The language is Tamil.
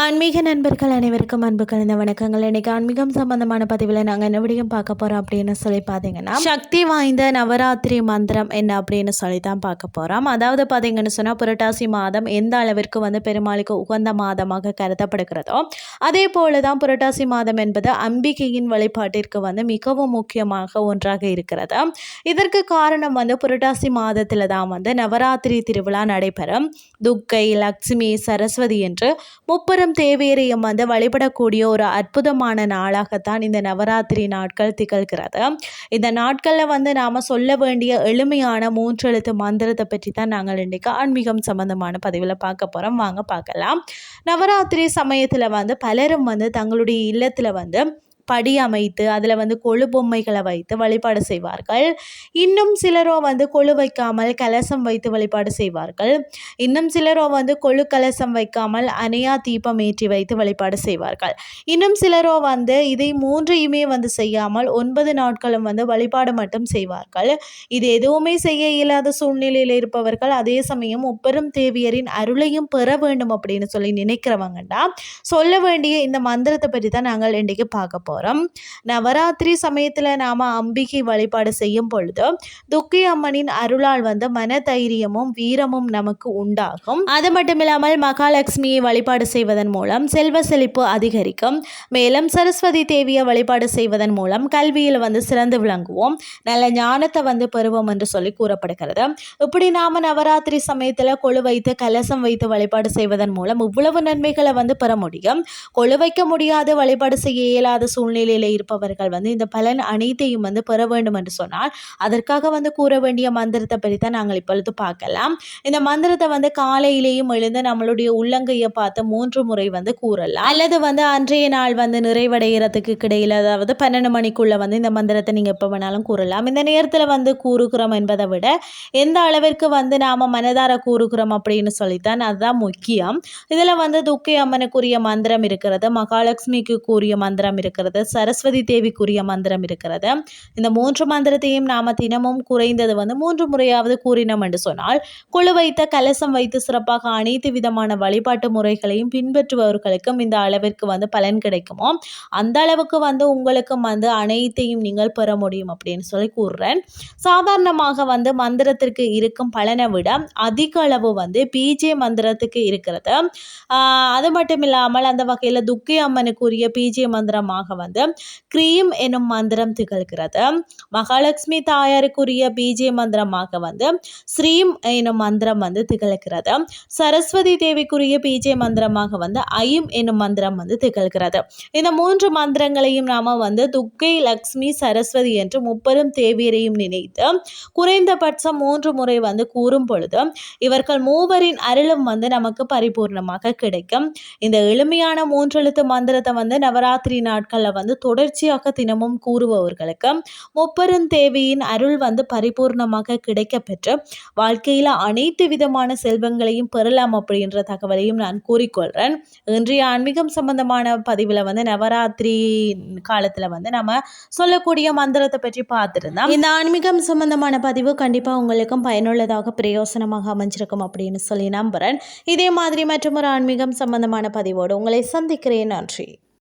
ஆன்மீக நண்பர்கள் அனைவருக்கும் அன்பு கலந்த வணக்கங்கள். இன்னைக்கு ஆன்மீகம் சம்பந்தமான பதிவில் நாங்கள் என்ன விடியும் பார்க்க போகிறோம் அப்படின்னு சொல்லி பார்த்தீங்கன்னா சக்தி வாய்ந்த நவராத்திரி மந்திரம் என்ன அப்படின்னு சொல்லி தான் பார்க்க போகிறோம் அதாவது பார்த்தீங்கன்னு சொன்னால் புரட்டாசி மாதம் எந்த அளவிற்கு வந்து பெருமாளுக்கு உகந்த மாதமாக கருதப்படுகிறதோ அதே போல தான் புரட்டாசி மாதம் என்பது அம்பிகையின் வழிபாட்டிற்கு வந்து மிகவும் முக்கியமாக ஒன்றாக இருக்கிறது. இதற்கு காரணம் வந்து புரட்டாசி மாதத்தில் தான் வந்து நவராத்திரி திருவிழா நடைபெறும். துர்க்கை லக்ஷ்மி சரஸ்வதி என்று முப்பெரும் தேவேரியம் வந்து வழிபடக்கூடிய ஒரு அற்புதமான நாளாகத்தான் இந்த நவராத்திரி நாட்கள் திகழ்கிறது. இந்த நாட்களில் வந்து நாம் சொல்ல வேண்டிய எளிமையான மூன்றெழுத்து மந்திரத்தை பற்றி தான் நாங்கள் இன்றைக்கு ஆன்மீகம் சம்பந்தமான பதிவில் பார்க்க போகிறோம் வாங்க பார்க்கலாம். நவராத்திரி சமயத்தில் வந்து பலரும் வந்து தங்களுடைய இல்லத்தில் வந்து படி அமைத்து அதில் வந்து கொழு பொம்மைகளை வைத்து வழிபாடு செய்வார்கள். இன்னும் சிலரோ வந்து கொழு வைக்காமல் கலசம் வைத்து வழிபாடு செய்வார்கள். இன்னும் சிலரோ வந்து கொழு கலசம் வைக்காமல் அணையா தீபம் ஏற்றி வைத்து வழிபாடு செய்வார்கள். இன்னும் சிலரோ வந்து இதை மூன்றையுமே வந்து செய்யாமல் ஒன்பது நாட்களும் வந்து வழிபாடு மட்டும் செய்வார்கள். இது எதுவுமே செய்ய இயலாத சூழ்நிலையில் இருப்பவர்கள் அதே சமயம் ஒப்பரும் தேவியரின் அருளையும் பெற வேண்டும் அப்படின்னு சொல்லி நினைக்கிறவங்கண்டா சொல்ல வேண்டிய இந்த மந்திரத்தை பற்றி தான் நாங்கள் இன்றைக்கு பார்க்க போகிறோம் போகிறோம் நவராத்திரி சமயத்தில் நாம் அம்பிகை வழிபாடு செய்யும் பொழுது துக்கி அம்மனின் அருளால் வந்து மன தைரியமும் வீரமும் நமக்கு உண்டாகும். அது மட்டும் இல்லாமல் மகாலட்சுமியை வழிபாடு செய்வதன் மூலம் செல்வ செழிப்பு அதிகரிக்கும். மேலும் சரஸ்வதி தேவியை வழிபாடு செய்வதன் மூலம் கல்வியில் வந்து சிறந்து விளங்குவோம். நல்ல ஞானத்தை வந்து பெறுவோம் என்று சொல்லி கூறப்படுகிறது. இப்படி நாம நவராத்திரி சமயத்தில் கொழு வைத்து கலசம் வைத்து வழிபாடு செய்வதன் மூலம் இவ்வளவு நன்மைகளை வந்து பெற முடியும். கொழு வைக்க முடியாது வழிபாடு செய்ய இயலாத சூழ்நிலை சூழ்நிலையில் இருப்பவர்கள் வந்து இந்த பலன் அனைத்தையும் வந்து பெற வேண்டும் என்று சொன்னால் அதற்காக வந்து கூற வேண்டிய மந்திரத்தை பற்றி தான் நாங்கள் இப்பொழுது பார்க்கலாம். இந்த மந்திரத்தை வந்து காலையிலேயும் எழுந்து நம்மளுடைய உள்ளங்கையை பார்த்து மூன்று முறை வந்து கூறலாம். அல்லது வந்து அன்றைய நாள் வந்து நிறைவடைகிறதுக்கு கிடையில் அதாவது பன்னெண்டு மணிக்குள்ளே வந்து இந்த மந்திரத்தை நீங்கள் எப்போ வேணாலும் கூறலாம். இந்த நேரத்தில் வந்து கூறுகிறோம் என்பதை விட எந்த அளவிற்கு வந்து நாம் மனதார கூறுகிறோம் அப்படின்னு சொல்லித்தான் அதுதான் முக்கியம். இதில் வந்து துக்கை அம்மனுக்குரிய மந்திரம் இருக்கிறது மகாலட்சுமிக்கு கூறிய மந்திரம் இருக்கிறது சரஸ்வதி தேவிக்குரிய மந்திரம் இருக்கிறது. இந்த மூன்று மந்திரத்தையும் நாம் தினமும் குறைந்தது வந்து மூன்று முறையாவது கூறினோம் என்று சொன்னால் குழு வைத்த கலசம் வைத்து சிறப்பாக அனைத்து விதமான வழிபாட்டு முறைகளையும் பின்பற்றுபவர்களுக்கும் இந்த அளவிற்கு வந்து பலன் கிடைக்குமோ அந்த அளவுக்கு வந்து உங்களுக்கும் வந்து அனைத்தையும் நீங்கள் பெற முடியும் அப்படின்னு சொல்லி கூறுறேன். சாதாரணமாக வந்து மந்திரத்திற்கு இருக்கும் பலனை விட அதிக அளவு வந்து பிஜே மந்திரத்துக்கு இருக்கிறது. அது மட்டும் இல்லாமல் அந்த வகையில் துக்கி அம்மனுக்குரிய பிஜே மந்திரமாக வந்து வந்து கிரீம் எனும் மந்திரம் திகழ்கிறது. மகாலட்சுமி தாயாருக்குரிய பீஜே மந்திரமாக வந்து ஸ்ரீம் எனும் மந்திரம் வந்து திகழ்கிறது. சரஸ்வதி தேவிக்குரிய பீஜே மந்திரமாக வந்து ஐம் எனும் மந்திரம் வந்து திகழ்கிறது. இந்த மூன்று மந்திரங்களையும் நாம வந்து துக்கை லக்ஷ்மி சரஸ்வதி என்று முப்பெரும் தேவியரையும் நினைத்து குறைந்தபட்சம் மூன்று முறை வந்து கூறும் பொழுது இவர்கள் மூவரின் அருளும் வந்து நமக்கு பரிபூர்ணமாக கிடைக்கும். இந்த எளிமையான மூன்றெழுத்து மந்திரத்தை வந்து நவராத்திரி நாட்களில் வந்து தொடர்ச்சியாக தினமும் கூறுபவர்களுக்கு முப்பெருந்தேவியின் அருள் வந்து பரிபூர்ணமாக கிடைக்க பெற்று வாழ்க்கையில் அனைத்து விதமான செல்வங்களையும் பெறலாம் அப்படின்ற தகவலையும் நான் கூறிக்கொள்கிறேன் இன்றைய ஆன்மீகம் சம்பந்தமான பதிவில் வந்து நவராத்திரி காலத்தில் வந்து நம்ம சொல்லக்கூடிய மந்திரத்தை பற்றி பார்த்துருந்தோம். இந்த ஆன்மீகம் சம்பந்தமான பதிவு கண்டிப்பாக உங்களுக்கும் பயனுள்ளதாக பிரயோசனமாக அமைஞ்சிருக்கும் அப்படின்னு சொல்லி நம்புகிறேன் இதே மாதிரி மற்றும் ஒரு ஆன்மீகம் சம்பந்தமான பதிவோடு உங்களை சந்திக்கிறேன். நன்றி.